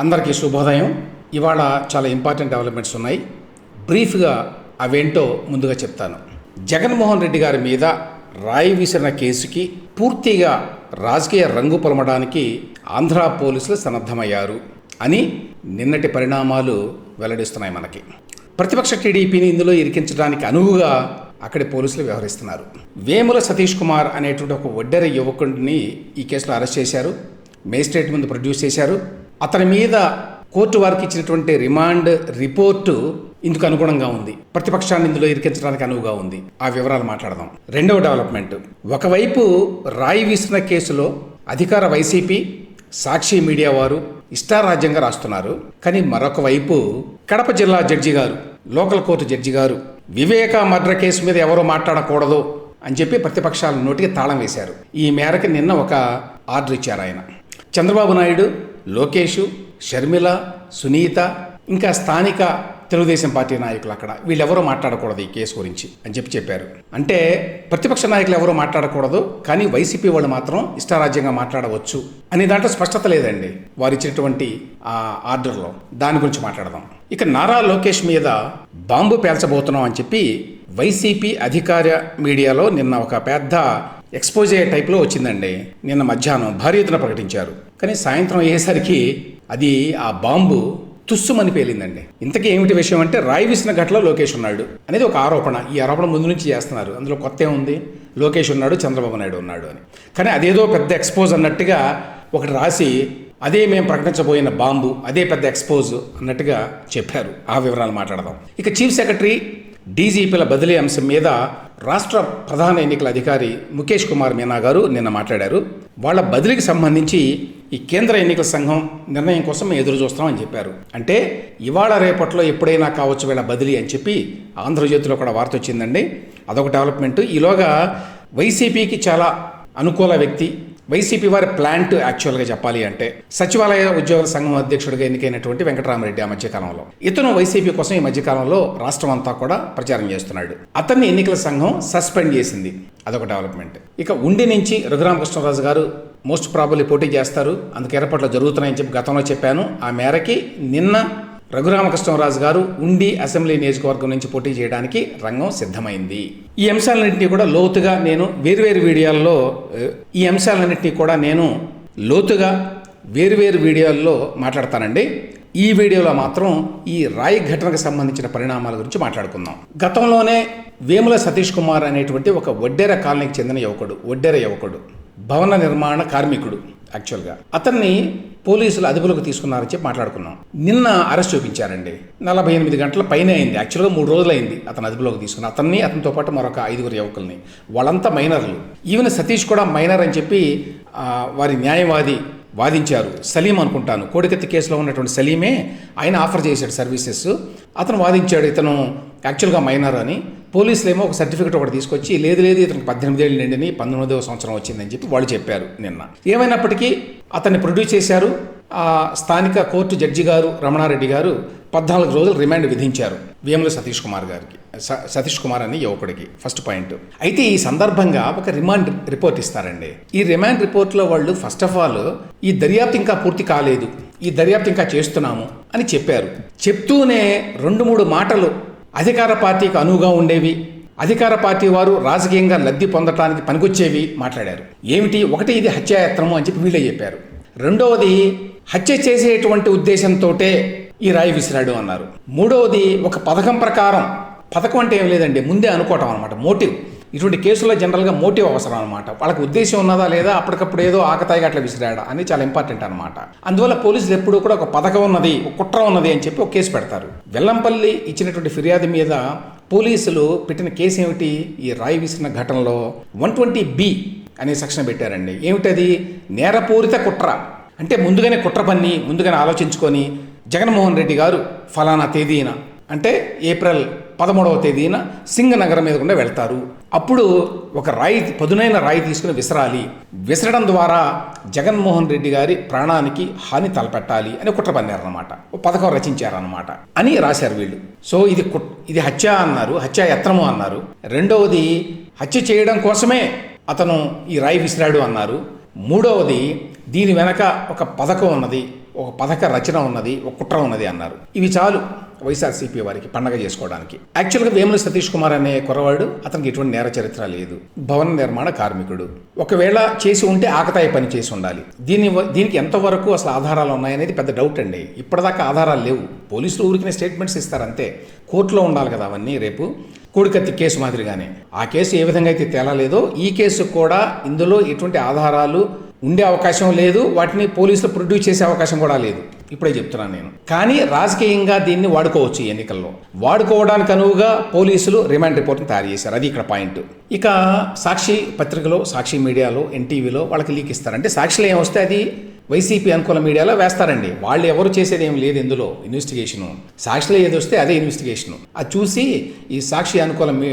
అందరికీ శుభోదయం. ఇవాళ చాలా ఇంపార్టెంట్ డెవలప్మెంట్స్ ఉన్నాయి. బ్రీఫ్గా అవేంటో ముందుగా చెప్తాను. జగన్మోహన్ రెడ్డి గారి మీద రాయి విసిరిన కేసుకి పూర్తిగా రాజకీయ రంగు పొలమడానికి ఆంధ్ర పోలీసులు సన్నద్ధమయ్యారు అని నిన్నటి పరిణామాలు వెల్లడిస్తున్నాయి మనకి. ప్రతిపక్ష టీడీపీని ఇందులో ఇరికించడానికి అనువుగా అక్కడి పోలీసులు వ్యవహరిస్తున్నారు. వేముల సతీష్ కుమార్ అనేటువంటి ఒక ఒడ్డెర యువకుడిని ఈ కేసులో అరెస్ట్ చేశారు. మేజిస్ట్రేట్ ముందు ప్రొడ్యూస్ చేశారు. అతని మీద కోర్టు వారికి ఇచ్చినటువంటి రిమాండ్ రిపోర్టు ఇందుకు అనుగుణంగా ఉంది. ప్రతిపక్షాన్ని ఇందులో ఇరికించడానికి అనువుగా ఉంది. ఆ వివరాలు మాట్లాడదాం. రెండవ డెవలప్మెంట్. ఒకవైపు రాయి వీసిన కేసులో అధికార వైసీపీ సాక్షి మీడియా వారు ఇష్టారాజ్యంగా రాస్తున్నారు. కానీ మరొక వైపు కడప జిల్లా జడ్జి గారు లోకల్ కోర్టు జడ్జి గారు వివేక మర్డర్ కేసు మీద ఎవరో మాట్లాడకూడదు అని చెప్పి ప్రతిపక్షాల నోటికి తాళం వేశారు. ఈ మేరకు నిన్న ఒక ఆర్డర్ ఇచ్చారు ఆయన. చంద్రబాబు నాయుడు లోకేష్ షర్మిల సునీత ఇంకా స్థానిక తెలుగుదేశం పార్టీ నాయకులు అక్కడ. వీళ్ళెవరూ మాట్లాడకూడదు ఈ కేసు గురించి అని చెప్పి చెప్పారు. అంటే ప్రతిపక్ష నాయకులు ఎవరూ మాట్లాడకూడదు కానీ వైసీపీ వాళ్ళు మాత్రం ఇష్టారాజ్యంగా మాట్లాడవచ్చు అనే దాంట్లో స్పష్టత లేదండి వారు ఇచ్చినటువంటి ఆ ఆర్డర్లో. దాని గురించి మాట్లాడదాం. ఇక నారా లోకేష్ మీద బాంబు పేల్చబోతున్నాం అని చెప్పి వైసీపీ అధికార మీడియాలో నిన్న ఒక పెద్ద ఎక్స్పోజే టైప్లో వచ్చిందండి. నిన్న మధ్యాహ్నం భారీ ఎత్తున ప్రకటించారు. కానీ సాయంత్రం అయ్యేసరికి అది ఆ బాంబు తుస్సుమని పేలిందండి. ఇంతకీ ఏమిటి విషయం అంటే రాయి విసిన ఘటలో లోకేష్ ఉన్నాడు అనేది ఒక ఆరోపణ. ఈ ఆరోపణ ముందు నుంచి చేస్తున్నారు. అందులో కొత్త ఏముంది లోకేష్ ఉన్నాడు చంద్రబాబు నాయుడు ఉన్నాడు అని. కానీ అదేదో పెద్ద ఎక్స్పోజ్ అన్నట్టుగా ఒకటి రాసి అదే మేము ప్రకటించబోయిన బాంబు అదే పెద్ద ఎక్స్పోజ్ అన్నట్టుగా చెప్పారు. ఆ వివరాలు మాట్లాడదాం. ఇక చీఫ్ సెక్రటరీ డీజీపీల బదిలీ అంశం మీద రాష్ట్ర ప్రధాన ఎన్నికల అధికారి ముఖేష్ కుమార్ మీనా గారు నిన్న మాట్లాడారు. వాళ్ళ బదిలీకి సంబంధించి ఈ కేంద్ర ఎన్నికల సంఘం నిర్ణయం కోసం మేము ఎదురు చూస్తామని చెప్పారు. అంటే ఇవాళ రేపట్లో ఎప్పుడైనా కావచ్చు వీళ్ళ బదిలీ అని చెప్పి ఆంధ్రజ్యోతిలో కూడా వార్త వచ్చిందండి. అదొక డెవలప్మెంట్. ఈలోగా వైసీపీకి చాలా అనుకూల వ్యక్తి వైసీపీ వారి ప్లాంట్ యాక్చువల్గా చెప్పాలి అంటే సచివాలయ ఉద్యోగుల సంఘం అధ్యక్షుడిగా ఎన్నికైనటువంటి వెంకటరామరెడ్డి ఆ మధ్యకాలంలో. ఇతను వైసీపీ కోసం ఈ మధ్యకాలంలో రాష్ట్రం అంతా కూడా ప్రచారం చేస్తున్నాడు. అతన్ని ఎన్నికల సంఘం సస్పెండ్ చేసింది. అదొక డెవలప్మెంట్ ఇక ఉండి నుంచి రఘురామకృష్ణరాజు గారు మోస్ట్ ప్రాబబ్లీ పోటీ చేస్తారు. అందుకు ఏర్పాట్లు జరుగుతున్నాయని చెప్పి గతంలో చెప్పాను. ఆ మేరకి నిన్న రఘురామకృష్ణరాజు గారు ఉండి అసెంబ్లీ నియోజకవర్గం నుంచి పోటీ చేయడానికి రంగం సిద్ధమైంది. ఈ అంశాలన్నింటినీ కూడా లోతుగా నేను వేరువేరు వీడియోల్లో ఈ అంశాలన్నింటినీ కూడా నేను లోతుగా వేరువేరు వీడియోల్లో మాట్లాడతానండి. ఈ వీడియోలో మాత్రం ఈ రాయి ఘటనకు సంబంధించిన పరిణామాల గురించి మాట్లాడుకుందాం. గతంలోనే వేముల సతీష్ కుమార్ అనేటువంటి ఒక వడ్డేర కాలనీకి చెందిన యువకుడు వడ్డేర యువకుడు భవన నిర్మాణ కార్మికుడు. యాక్చువల్గా అతన్ని పోలీసులు అదుపులోకి తీసుకున్నారని చెప్పి మాట్లాడుకున్నాం. నిన్న అరెస్ట్ చూపించారండి. నలభై ఎనిమిది గంటల పైన అయింది. యాక్చువల్గా మూడు రోజులు అయింది అతను అదుపులోకి తీసుకుని. అతన్ని అతనితో పాటు మరొక ఐదుగురు యువకుల్ని. వాళ్ళంతా మైనర్లు. ఈవెన్ సతీష్ కూడా మైనర్ అని చెప్పి వారి న్యాయవాది వాదించారు. సలీం అనుకుంటాను. కోడికత్తి కేసులో ఉన్నటువంటి సలీమే ఆయన ఆఫర్ చేశాడు సర్వీసెస్. అతను వాదించాడు ఇతను యాక్చువల్గా మైనర్ అని. పోలీసులు ఏమో ఒక సర్టిఫికేట్ ఒకటి తీసుకొచ్చి లేదు లేదు ఇతనికి పద్దెనిమిదేళ్ళు నిండిని పంతొమ్మిదవ సంవత్సరం వచ్చిందని చెప్పి వాళ్ళు చెప్పారు నిన్న. ఏమైనప్పటికీ అతన్ని ప్రొడ్యూస్ చేశారు. స్థానిక కోర్టు జడ్జి గారు రమణారెడ్డి గారు పద్నాలుగు రోజులు రిమాండ్ విధించారు. వేముల సతీష్ కుమార్ గారికి. స- సతీష్ కుమార్ అని యువకుడికి. First point. అయితే ఈ సందర్భంగా ఒక రిమాండ్ రిపోర్ట్ ఇస్తారండి. ఈ రిమాండ్ రిపోర్ట్లో వాళ్ళు ఫస్ట్ ఆఫ్ ఆల్ ఈ దర్యాప్తు ఇంకా పూర్తి కాలేదు. ఈ దర్యాప్తు ఇంకా చేస్తున్నాము అని చెప్పారు. చెప్తూనే రెండు మూడు మాటలు అధికార పార్టీకి అనువుగా ఉండేవి. అధికార పార్టీ వారు రాజకీయంగా లబ్ధి పొందటానికి పనికొచ్చేవి మాట్లాడారు. ఏమిటి? ఒకటి ఇది హత్యాయత్నము అని చెప్పి వీళ్ళే చెప్పారు. రెండవది హత్య చేసేటువంటి ఉద్దేశంతోటే ఈ రాయి విసిరాడు అన్నారు. మూడవది ఒక పథకం ప్రకారం పథకం అంటే ఏం లేదండి ముందే అనుకోవటం అనమాట మోటివ్. ఇటువంటి కేసుల్లో జనరల్గా మోటివ్ అవసరం అనమాట వాళ్ళకి ఉద్దేశం ఉన్నదా లేదా అప్పటికప్పుడు ఏదో ఆకతాయిగా అట్లా విసిరాడా అని చాలా ఇంపార్టెంట్ అనమాట అందువల్ల పోలీసులు ఎప్పుడూ కూడా ఒక పథకం ఉన్నది ఒక కుట్ర ఉన్నది అని చెప్పి ఒక కేసు పెడతారు. వెల్లంపల్లి ఇచ్చినటువంటి ఫిర్యాదు మీద పోలీసులు పెట్టిన కేసు ఏమిటి? ఈ రాయి విసిరిన ఘటనలో వన్ ట్వంటీ బి అనే సెక్షన్ పెట్టారండి. ఏమిటది? నేరపూరిత కుట్ర. అంటే ముందుగానే కుట్ర పన్ని ముందుగానే ఆలోచించుకొని జగన్మోహన్ రెడ్డి గారు ఫలానా తేదీన అంటే ఏప్రిల్ పదమూడవ తేదీన సింగనగరం మీద గుండా వెళ్తారు. అప్పుడు ఒక రాయి పదునైన రాయి తీసుకుని విసరాలి. విసరడం ద్వారా జగన్మోహన్ రెడ్డి గారి ప్రాణానికి హాని తలపెట్టాలి అని కుట్ర పన్నారనమాట ఓ పథకం రచించారనమాట అని రాశారు వీళ్ళు. సో ఇది కుట్- ఇది హత్య అన్నారు హత్య యత్నము అన్నారు. రెండవది హత్య చేయడం కోసమే అతను ఈ రాయి విసిరాడు అన్నారు. మూడవది దీని వెనక ఒక పథకం ఉన్నది ఒక పథక రచన ఉన్నది ఒక కుట్ర ఉన్నది అన్నారు. ఇవి చాలు వైఎస్ఆర్సీపీ వారికి పండగ చేసుకోవడానికి. యాక్చువల్గా వేముల సతీష్ కుమార్ అనే కురవాడు అతనికి ఎటువంటి నేర చరిత్ర లేదు. భవన నిర్మాణ కార్మికుడు. ఒకవేళ చేసి ఉంటే ఆకతాయి పని చేసి ఉండాలి. దీని దీనికి ఎంతవరకు అసలు ఆధారాలు ఉన్నాయనేది పెద్ద డౌట్ అండి. ఇప్పటిదాకా ఆధారాలు లేవు. పోలీసులు ఊరికిన స్టేట్మెంట్స్ ఇస్తారంతే. కోర్టులో ఉండాలి కదా అవన్నీ రేపు. కోడికత్తి కేసు మాదిరిగానే. ఆ కేసు ఏ విధంగా అయితే తేలాలేదో ఈ కేసు కూడా ఇందులో ఎటువంటి ఆధారాలు ఉండే అవకాశం లేదు వాటిని పోలీసులు ప్రొడ్యూస్ చేసే అవకాశం కూడా లేదు. ఇప్పుడే చెప్తున్నాను నేను. కానీ రాజకీయంగా దీన్ని వాడుకోవచ్చు ఎన్నికల్లో. వాడుకోవడానికి అనువుగా పోలీసులు రిమాండ్ రిపోర్ట్ని తయారు చేశారు. అది ఇక్కడ పాయింట్. ఇక సాక్షి పత్రికలో సాక్షి మీడియాలో ఎన్టీవీలో వాళ్ళకి లీక్ ఇస్తారంటే సాక్షిలో ఏమొస్తే అది వైసీపీ అనుకూల మీడియాలో వేస్తారండి. వాళ్ళు ఎవరు చేసేది ఏం లేదు ఇందులో ఇన్వెస్టిగేషను సాక్షిలో ఏది వస్తే అదే ఇన్వెస్టిగేషను అది చూసి ఈ సాక్షి అనుకూల మీ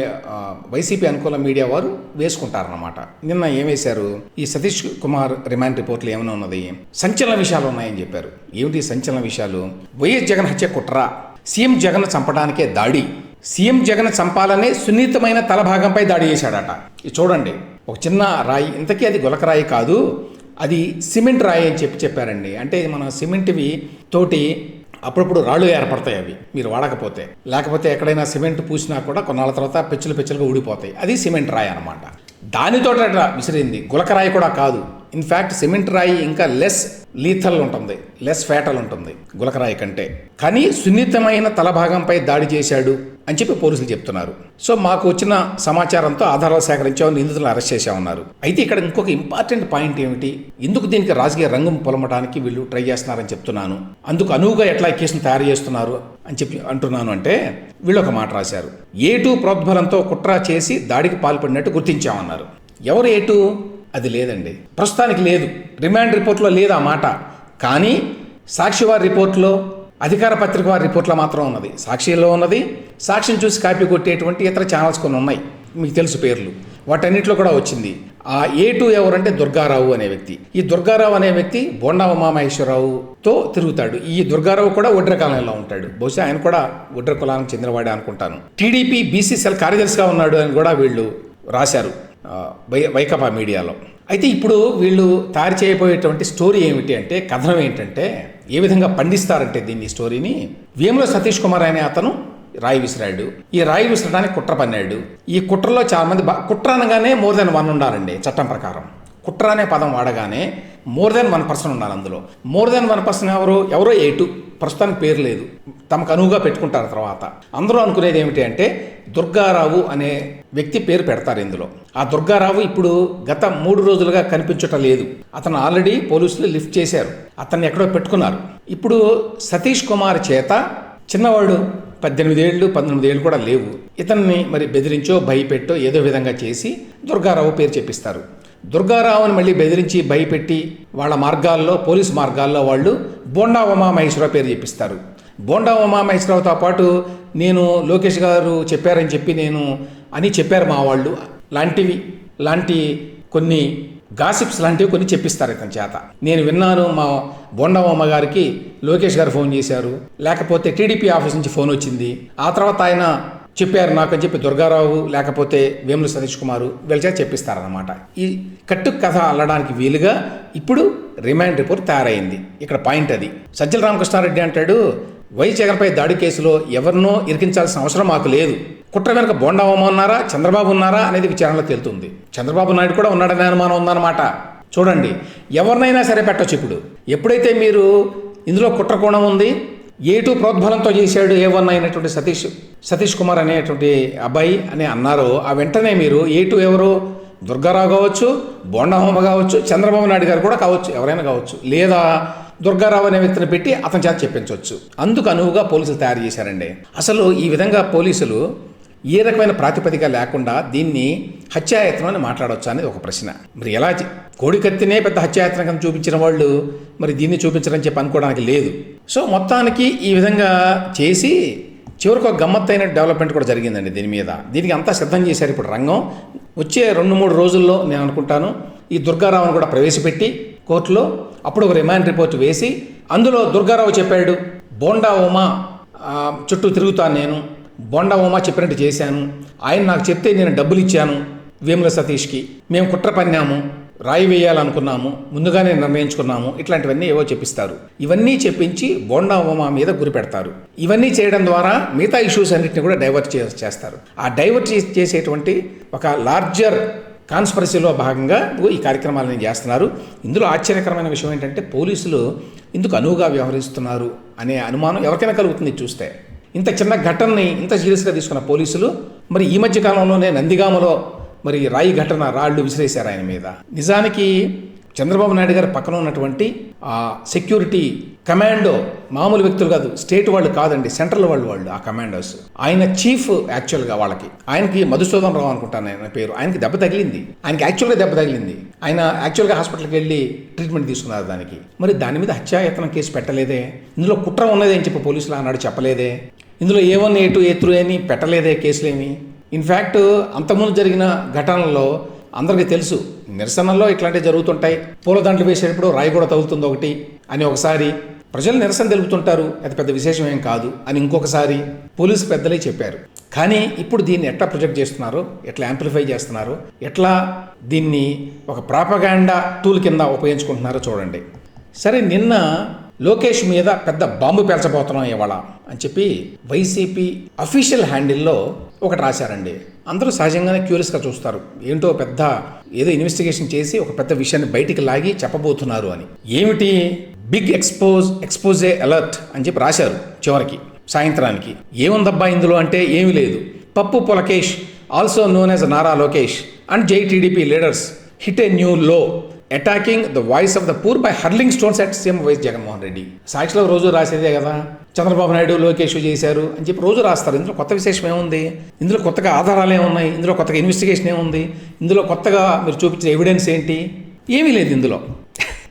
వైసీపీ అనుకూల మీడియా వారు వేసుకుంటారన్నమాట. నిన్న ఏం వేశారు? ఈ సతీష్ కుమార్ రిమాండ్ రిపోర్ట్లు ఏమైనా ఉన్నది? సంచలన విషయాలు ఉన్నాయని చెప్పారు. ఏమిటి సంచలన విషయాలు? వైఎస్ జగన్ హత్య కుట్ర. సీఎం జగన్ చంపడానికే దాడి. సీఎం జగన్ చంపాలనే సున్నితమైన తలభాగంపై దాడి చేశాడట. ఇది చూడండి. ఒక చిన్న రాయి ఇంతకీ అది గులకరాయి కాదు. అది సిమెంట్ రాయి అని చెప్పి చెప్పారండి. అంటే మన సిమెంట్వి తోటి అప్పుడప్పుడు రాళ్ళు ఏర్పడతాయి అవి మీరు వాడకపోతే. లేకపోతే ఎక్కడైనా సిమెంట్ పూసినా కూడా కొన్నాళ్ళ తర్వాత పెచ్చులు పెచ్చులుగా ఊడిపోతాయి. అది సిమెంట్ రాయి అనమాట దానితో అట్లా విసిరింది. గులకరాయి కూడా కాదు. ఇన్ఫ్యాక్ట్ సిమెంట్ రాయి ఇంకా లెస్ లీథల్ ఉంటుంది. లెస్ ఫ్యాటల్ ఉంటుంది గులకరాయి కంటే. కానీ సున్నితమైన తలభాగంపై దాడి చేశాడు అని చెప్పి పోలీసులు చెప్తున్నారు. సో మాకు వచ్చిన సమాచారంతో ఆధారాలు సేకరించామని నిందితులను అరెస్ట్ చేశామన్నారు. అయితే ఇక్కడ ఇంకొక ఇంపార్టెంట్ పాయింట్ ఏమిటి? ఎందుకు దీనికి రాజకీయ రంగం పొలమడానికి వీళ్ళు ట్రై చేస్తున్నారని చెప్తున్నాను. అందుకు అనువుగా ఎట్లా కేసును తయారు చేస్తున్నారు అని చెప్పి అంటున్నాను అంటే వీళ్ళు ఒక మాట రాశారు. ఏ టూ ప్రోద్బలంతో కుట్ర చేసి దాడికి పాల్పడినట్టు గుర్తించామన్నారు. ఎవరు ఏ టూ? అది లేదండి. ప్రస్తుతానికి లేదు. రిమాండ్ రిపోర్ట్లో లేదు ఆ మాట. కానీ సాక్షివారి రిపోర్ట్లో అధికార పత్రిక వారి రిపోర్ట్లో మాత్రం ఉన్నది. సాక్షిలో ఉన్నది. సాక్షిని చూసి కాపీ కొట్టేటువంటి ఇతర ఛానల్స్ కొన్ని ఉన్నాయి. మీకు తెలుసు పేర్లు. వాటన్నిటిలో కూడా వచ్చింది. ఆ ఏ టూ ఎవరంటే దుర్గారావు అనే వ్యక్తి. ఈ దుర్గారావు అనే వ్యక్తి బోండా ఉమామహేశ్వరరావుతో తిరుగుతాడు. ఈ దుర్గారావు కూడా ఒడ్ర కాలంలో ఉంటాడు. బహుశా ఆయన కూడా ఒడ్ర కులానికి చెందినవాడే అనుకుంటాను. టీడీపీ బీసీసీఎల్ కార్యదర్శిగా ఉన్నాడు అని కూడా వీళ్ళు రాశారు. వై వైకపా మీడియాలో. అయితే ఇప్పుడు వీళ్ళు తయారు చేయబోయేటువంటి స్టోరీ ఏమిటి అంటే కథనం ఏంటంటే ఏ విధంగా పండిస్తారంటే దీన్ని స్టోరీని? వేముల సతీష్ కుమార్ అనే అతను రాయి విసిరాడు. ఈ రాయి విసరడానికి కుట్ర పన్నాడు. ఈ కుట్రలో చాలా మంది బా- కుట్ర అనగానే మోర్ దెన్ వన్ ఉండాలండి చట్టం ప్రకారం. కుట్ర అనే పదం వాడగానే మోర్ దెన్ వన్ పర్సన్ ఉండాలి అందులో. మోర్ దెన్ వన్ పర్సన్ ఎవరు? ఎవరో ఎయిట్ ప్రస్తుతానికి పేరు లేదు. తమకు అనువుగా పెట్టుకుంటారు తర్వాత. అందరూ అనుకునేది ఏమిటి అంటే దుర్గారావు అనే వ్యక్తి పేరు పెడతారు ఇందులో. ఆ దుర్గారావు ఇప్పుడు గత మూడు రోజులుగా కనిపించటం లేదు. అతను ఆల్రెడీ పోలీసులు లిఫ్ట్ చేశారు. అతన్ని ఎక్కడో పెట్టుకున్నారు. ఇప్పుడు సతీష్ కుమార్ చేత చిన్నవాడు పద్దెనిమిది ఏళ్ళు పంతొమ్మిది ఏళ్ళు కూడా లేవు. ఇతన్ని మరి బెదిరించో భయపెట్టో ఏదో విధంగా చేసి దుర్గారావు పేరు చెప్పిస్తారు. దుర్గారావుని మళ్ళీ బెదిరించి భయపెట్టి వాళ్ళ మార్గాల్లో పోలీసు మార్గాల్లో వాళ్ళు బోండా ఉమామహేశ్వరరావు పేరు చెప్పిస్తారు. బోండా ఉమామహేశ్వరరావుతో పాటు నేను లోకేష్ గారు చెప్పారని చెప్పి నేను అని చెప్పారు మా వాళ్ళు. లాంటివి లాంటి కొన్ని గాసిప్స్ లాంటివి కొన్ని చెప్పిస్తారు ఇతని చేత. నేను విన్నాను మా బొండమ్మ గారికి లోకేష్ గారు ఫోన్ చేశారు. లేకపోతే టీడీపీ ఆఫీస్ నుంచి ఫోన్ వచ్చింది. ఆ తర్వాత ఆయన చెప్పారు నాకు చెప్పి దుర్గారావు లేకపోతే వేముల సతీష్ కుమారు వీళ్ళ చేత చెప్పిస్తారన్నమాట. ఈ కట్టు కథ అల్లడానికి వీలుగా ఇప్పుడు రిమాండ్ రిపోర్ట్ తయారైంది. ఇక్కడ పాయింట్ అది. సజ్జల రామకృష్ణారెడ్డి అంటాడు వై జగన్పై దాడి కేసులో ఎవరినో ఇరికించాల్సిన అవసరం మాకు లేదు. కుట్ర వెనక బోండావమ్మ ఉన్నారా చంద్రబాబు ఉన్నారా అనేది విచారణలో తేలుతుంది. చంద్రబాబు నాయుడు కూడా ఉన్నాడనే అనుమానం ఉందన్నమాట. చూడండి ఎవరినైనా సరే పెట్టొచ్చు ఇప్పుడు. ఎప్పుడైతే మీరు ఇందులో కుట్ర కోణం ఉంది ఏ టూ ప్రోద్బలంతో చేశాడు ఏ వన్ అయినటువంటి సతీష్ సతీష్ కుమార్ అనేటువంటి అబ్బాయి అని అన్నారో. ఆ వెంటనే మీరు ఏ టూ ఎవరు? దుర్గారావు కావచ్చు బోండహోమ కావచ్చు చంద్రబాబు నాయుడు గారు కూడా కావచ్చు ఎవరైనా కావచ్చు. లేదా దుర్గారావు అనే వ్యక్తిని పెట్టి అతని చేత చెప్పించవచ్చు. అందుకు అనువుగా పోలీసులు తయారు చేశారండి. అసలు ఈ విధంగా పోలీసులు ఏ రకమైన ప్రాతిపదిక లేకుండా దీన్ని హత్యాయత్నం అని మాట్లాడవచ్చు అనేది ఒక ప్రశ్న. మరి ఎలా కోడి కత్తినే పెద్ద హత్యాయత్నం కింద చూపించిన వాళ్ళు మరి దీన్ని చూపించడం చెప్పి అనుకోవడానికి లేదు. సో మొత్తానికి ఈ విధంగా చేసి చివరికి ఒక గమ్మత్తైన డెవలప్మెంట్ కూడా జరిగిందండి దీని మీద. దీనికి అంతా సిద్ధం చేశారు ఇప్పుడు రంగం. వచ్చే రెండు మూడు రోజుల్లో నేను అనుకుంటాను ఈ దుర్గారావును కూడా ప్రవేశపెట్టి కోర్టులో అప్పుడు ఒక రిమాండ్ రిపోర్ట్ వేసి అందులో దుర్గారావు చెప్పాడు బోండా ఉమా చుట్టూ తిరుగుతాను నేను. బోండా ఉమా చెప్పినట్టు చేశాను. ఆయన నాకు చెప్తే నేను డబ్బులు ఇచ్చాను వేముల సతీష్కి మేము కుట్ర పన్నాము. రాయి వేయాలనుకున్నాము. ముందుగానే నిర్ణయించుకున్నాము. ఇట్లాంటివన్నీ ఏవో చెప్పిస్తారు. ఇవన్నీ చెప్పించి బోండా ఉమా మీద గురి పెడతారు. ఇవన్నీ చేయడం ద్వారా మిగతా ఇష్యూస్ అన్నింటిని కూడా డైవర్ట్ చే చేస్తారు. ఆ డైవర్ట్ చే- చేసేటువంటి ఒక లార్జర్ కాన్స్పరసీలో భాగంగా ఈ కార్యక్రమాలను చేస్తున్నారు. ఇందులో ఆశ్చర్యకరమైన విషయం ఏంటంటే పోలీసులు ఇందుకు అనువుగా వ్యవహరిస్తున్నారు అనే అనుమానం ఎవరికైనా కలుగుతుంది చూస్తే. ఇంత చిన్న ఘటనని ఇంత సీరియస్గా తీసుకున్న పోలీసులు మరి ఈ మధ్య కాలంలోనే నందిగామలో మరి రాయి ఘటన రాళ్ళు విసిరేశారు ఆయన మీద. నిజానికి చంద్రబాబు నాయుడు గారి పక్కన ఉన్నటువంటి ఆ సెక్యూరిటీ కమాండో మామూలు వ్యక్తులు కాదు స్టేట్ వాళ్ళు కాదండి సెంట్రల్ వాళ్ళు వాళ్ళు ఆ కమాండోస్. ఆయన చీఫ్ యాక్చువల్గా వాళ్ళకి. ఆయనకి మధుసూదన్ రావు అనుకుంటాను ఆయన పేరు. ఆయనకి దెబ్బ తగిలింది. ఆయనకి యాక్చువల్గా దెబ్బ తగిలింది. ఆయన యాక్చువల్గా హాస్పిటల్కి వెళ్ళి ట్రీట్మెంట్ తీసుకున్నారు దానికి. మరి దాని మీద హత్యాయత్నం కేసు పెట్టలేదే? ఇందులో కుట్ర ఉన్నది అని చెప్పి పోలీసులు అన్నాడు చెప్పలేదే? ఇందులో A one A two A three అని పెట్టలేదే కేసులేమి? ఇన్ఫ్యాక్ట్ అంతకుముందు జరిగిన ఘటనల్లో అందరికీ తెలుసు నిరసనల్లో ఇట్లాంటివి జరుగుతుంటాయి. పూలదండలు వేసేటప్పుడు రాయి కూడా తగులుతుంది ఒకటి అని ఒకసారి ప్రజలు నిరసన తెలుపుతుంటారు. అది పెద్ద విశేషం ఏం కాదు అని ఇంకొకసారి పోలీసు పెద్దలే చెప్పారు. కానీ ఇప్పుడు దీన్ని ఎట్లా ప్రొజెక్ట్ చేస్తున్నారు? ఎట్లా యాంప్లిఫై చేస్తున్నారు? ఎట్లా దీన్ని ఒక ప్రాపగాండా టూల్ కింద ఉపయోగించుకుంటున్నారో చూడండి. సరే నిన్న లోకేష్ మీద పెద్ద బాంబు పేల్చబోతున్నాం ఇవాళ అని చెప్పి వైసీపీ అఫీషియల్ హ్యాండిల్లో ఒకటి రాశారండి. అందరూ సహజంగానే క్యూరియస్గా చూస్తారు. ఏంటో పెద్ద ఏదో ఇన్వెస్టిగేషన్ చేసి ఒక పెద్ద విషయాన్ని బయటికి లాగి చెప్పబోతున్నారు అని. ఏమిటి? బిగ్ ఎక్స్పోజ్ ఎక్స్పోజే అలర్ట్ అని చెప్పి రాశారు చివరికి సాయంత్రానికి. ఏముందబ్బా ఇందులో అంటే ఏమీ లేదు. Pappu Pulakesh also known as Nara Lokesh and Jai TDP leaders hit a new low attacking the voice of the poor by hurling stones at CM YS Jaganmohan Reddy సాక్షిలో రోజు రాసేదే కదా. చంద్రబాబు నాయుడు లోకేష్ చేశారు అని చెప్పి రోజు రాస్తారు. ఇందులో కొత్త విశేషం ఏముంది? ఇందులో కొత్తగా ఆధారాలు ఏమున్నాయి? ఇందులో కొత్తగా ఇన్వెస్టిగేషన్ ఏముంది? ఇందులో కొత్తగా మీరు చూపించిన ఎవిడెన్స్ ఏంటి? ఏమీ లేదు ఇందులో.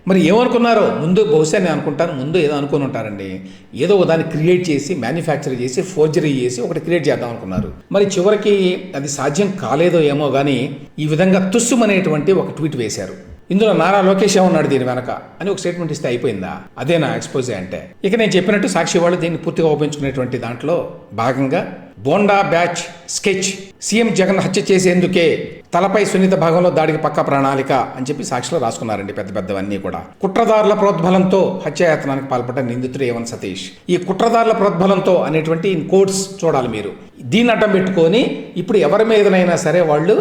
మరి ఏమనుకున్నారో? ముందు బహుశా నేను అనుకుంటాను ముందు ఏదో అనుకుని ఉంటారండి. ఏదో ఒక దాన్ని క్రియేట్ చేసి మ్యానుఫ్యాక్చర్ చేసి ఫోర్జరీ చేసి ఒకటి క్రియేట్ చేద్దాం అనుకున్నారు. మరి చివరికి అది సాధ్యం కాలేదో ఏమో కానీ ఈ విధంగా తుస్సుమనేటువంటి ఒక ట్వీట్ వేశారు. ఇందులో నారా లోకేష్ ఏమన్నాడు దీని వెనక అని ఒక స్టేట్మెంట్ ఇస్తే అయిపోయిందా? అదే నా ఎక్స్పోజే అంటే? ఇక నేను చెప్పినట్టు సాక్షి వాళ్ళు దీన్ని పూర్తిగా ఉపయోగించుకునేటువంటి దాంట్లో భాగంగా Bonda batch sketch CM Jagan హత్య చేసేందుకే తలపై సున్నిత భాగంలో దాడికి పక్క ప్రణాళిక అని చెప్పి సాక్షిలో రాసుకున్నారండి పెద్ద పెద్దవన్నీ కూడా. కుట్రదారుల ప్రోద్బలంతో హత్యాయత్నానికి పాల్పడ్డ నిందితుడు ఏవన్ సతీష్. ఈ కుట్రదారుల ప్రోద్బలంతో అనేటువంటి కోడ్స్ చూడాలి మీరు. దీన్ని అడ్డం పెట్టుకొని ఇప్పుడు ఎవరి మీదనైనా సరే వాళ్ళు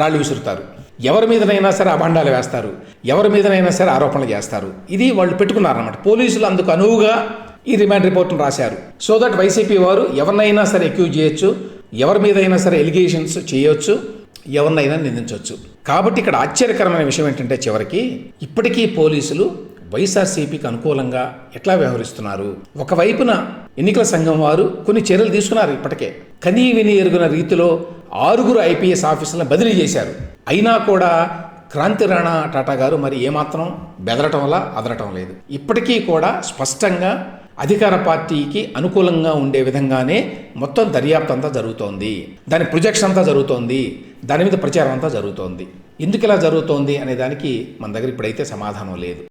రాళ్ళు విసురుతారు. ఎవరి మీదనైనా సరే అభాండాలు వేస్తారు. ఎవరి మీదనైనా సరే ఆరోపణలు చేస్తారు. ఇది వాళ్ళు పెట్టుకున్నారన్నమాట. పోలీసులు అందుకు అనువుగా ఈ రిమాండ్ రిపోర్ట్ను రాశారు. సో దట్ వైసీపీ వారు ఎవరినైనా సరే అక్యూజ్ చేయొచ్చు. ఎవరి మీదైనా సరే ఎలిగేషన్స్ చేయొచ్చు. ఎవరినైనా నిందించవచ్చు కాబట్టి ఇక్కడ ఆశ్చర్యకరమైన విషయం ఏంటంటే చివరికి ఇప్పటికీ పోలీసులు వైఎస్ఆర్సీపీకి అనుకూలంగా ఎట్లా వ్యవహరిస్తున్నారు? ఒకవైపున ఎన్నికల సంఘం వారు కొన్ని చర్యలు తీసుకున్నారు ఇప్పటికే. కనీ విని ఎరుగున రీతిలో ఆరుగురు ఐపీఎస్ ఆఫీసర్లను బదిలీ చేశారు. అయినా కూడా క్రాంతి రాణా టాటా గారు మరి ఏమాత్రం బెదరటం వల్ల అదరటం లేదు. ఇప్పటికీ కూడా స్పష్టంగా అధికార పార్టీకి అనుకూలంగా ఉండే విధంగానే మొత్తం దర్యాప్తు అంతా జరుగుతోంది. దాని ప్రొజెక్షన్ అంతా జరుగుతోంది. దాని మీద ప్రచారం అంతా జరుగుతోంది. ఎందుకు ఇలా జరుగుతోంది అనే దానికి మన దగ్గర ఇప్పుడైతే సమాధానం లేదు.